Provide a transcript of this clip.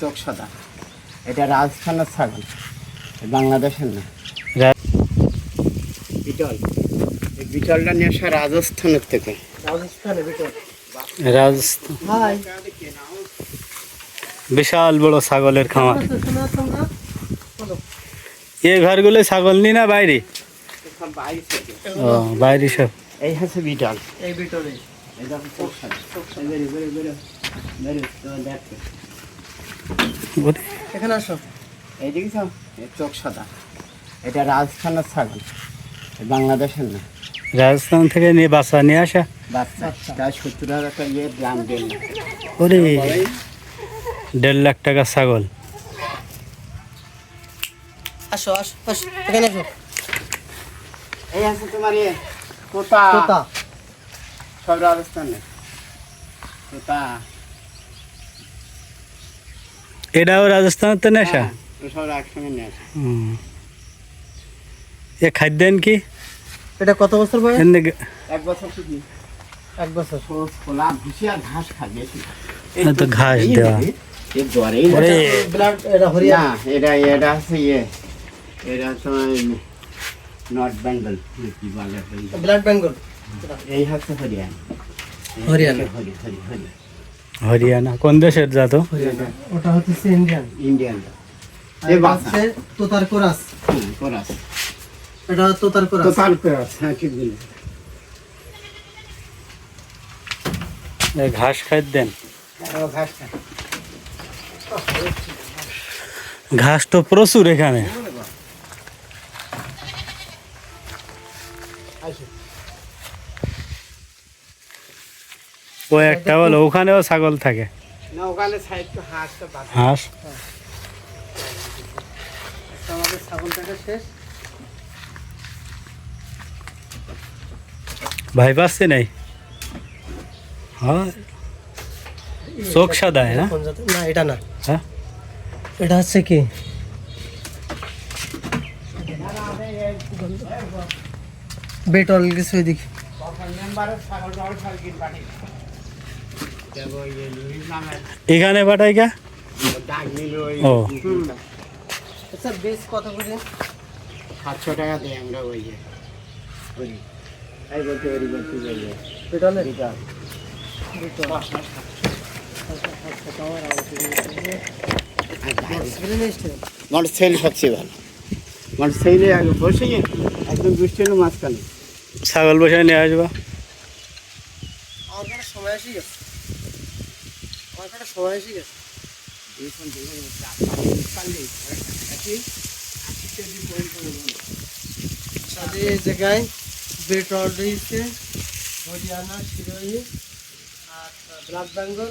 চোখ সাদা। এটা রাজস্থানের ছাগল। বাংলাদেশের না। বিটল। এই বিটলটা নিয়ে আসা রাজস্থানের থেকে। রাজস্থানে বিটল। রাজস্থান। বিশাল বড় ছাগলের খামার। এই ঘরগুলো ছাগল নি না বাইরে? বাইরে ও বাইরে সব। এই হচ্ছে বিটল। এই বিটলে এই দেখো চোখ সাদা। এই বেরো বেরো বেরো। বেরো তোমার দেখো। ওরে, এখানে আসো। এই দেখেছ চোখ সাদা। এটা রাজস্থানের ছাগল। বাংলাদেশের না। রাজস্থান থেকে নিয়ে বাসা নিয়ে আসা? বাচ্চা। প্রায় সত্তর হাজার টাকা ইয়ে দাম দেন ওরে। দেড় লাখ টাকা ছাগল। আসো আসো আসো। এখানে আসো। এই আছে তোমার ইয়ে তোতা। তোতা। সব রাজস্থানে তোতা। এটাও রাজস্থানের তো নেশা হ্যাঁ, ও সব একসঙ্গে নিয়ে আসে হুম। এ খাদ্যেন কি এটা কত বছর বয়স এমনি এক বছর কি এক বছর খোলা ভুসি আর ঘাস খাবে বেশি হ্যাঁ, তো ঘাস এই দেওয়া। দেখি, এর জ্বরেই না। ওরে ব্লাড এটা হরিয়ানা না এটা এটা হচ্ছে ইয়ে এটা হচ্ছে নর্থ বেঙ্গল কি বলে ওই। ব্লাড বেঙ্গল এই হচ্ছে হরিয়ানা হরিয়ানা। হরি হরি হরি হরিয়ানা। কোন দেশের জাত? ওটা হচ্ছে ইন্ডিয়ান। ইন্ডিয়ান। আর এই বাচ্চা তোতার কোরাস কোরাস। এটা তোতার কোরাস তোতাল কোরাস হ্যাঁ ঠিক এ ঘাস খাদ্যেন ঘাস খায় ঘাস তো প্রচুর এখানে। ও একটা বলো ওখানেও ছাগল থাকে। না ওখানে সাইড তো হাঁস তো বাদ। হাঁস? আমাদের ছাগল টাকা শেষ। ভাই পাচ্ছে নাই? হয়। চোখ সাদা হ্যাঁ না এটা না। হ্যাঁ? এটা হচ্ছে কি? বেটল কিছু দেখি এখানে পাঠাই কা? ও। আচ্ছা বেশ কত করে সাতশো টাকা দেয় আমরা ওই যে। সেল সবচেয়ে ভালো। সেলে আগে বসে গিয়ে একদম বৃষ্টি হলো মাঝখানে। ছাগল বসে নিয়ে আসবা। আমার কাছে সবাই এসে গেছে। কাছে সময় এসে গেছে সাথে এই জায়গায় বেটল রয়েছে হরিয়ানা সিরোহি আর ব্লাক বেঙ্গল